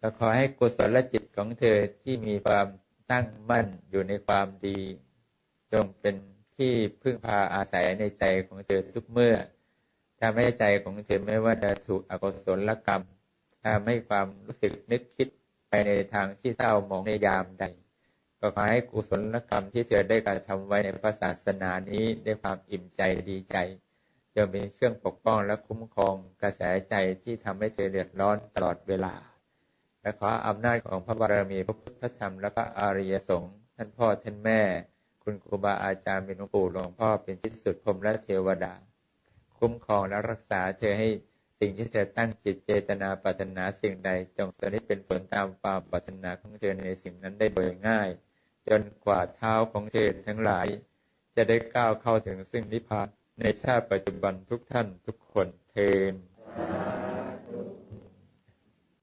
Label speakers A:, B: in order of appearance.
A: ก็ขอให้กุศลจิตของเธอที่มีความตั้งมั่นอยู่ในความดี จงเป็นที่พึ่งพาอาศัยในใจของเธอทุกเมื่อทำให้ใจของเธอไม่ว่าจะถูกอกุศลกรรมทำให้ความรู้สึกนึกคิดไปในทางที่เศร้าหมองในยามใด ก็ขอให้กุศลกรรมที่เธอได้กระทำไว้ในพระศาสนานี้ได้ความอิ่มใจดีใจจะเป็นเครื่องปกป้องและคุ้มครองกระแสใจที่ทำให้เธอเดือดร้อนตลอดเวลา และขออำนาจของพระบารมีพระพุทธธรรมและพระอริยสงฆ์ท่านพ่อท่านแม่ คุณครูบาอาจารย์เป็นหลวงปู่หลวงพ่อเป็นที่สุดพรมและเทวดา คุ้มครองและรักษาเธอให้สิ่งที่เธอตั้งจิตเจตนาปรารถนาสิ่งใด จงสนิทเป็นผลตามความปรารถนาของเธอในสิ่งนั้นได้โดยง่าย จนกว่าเท้าของเธอทั้งหลาย จะได้ก้าวเข้าถึงซึ่งนิพพานในชาติปัจจุบันทุกท่านทุกคนเทน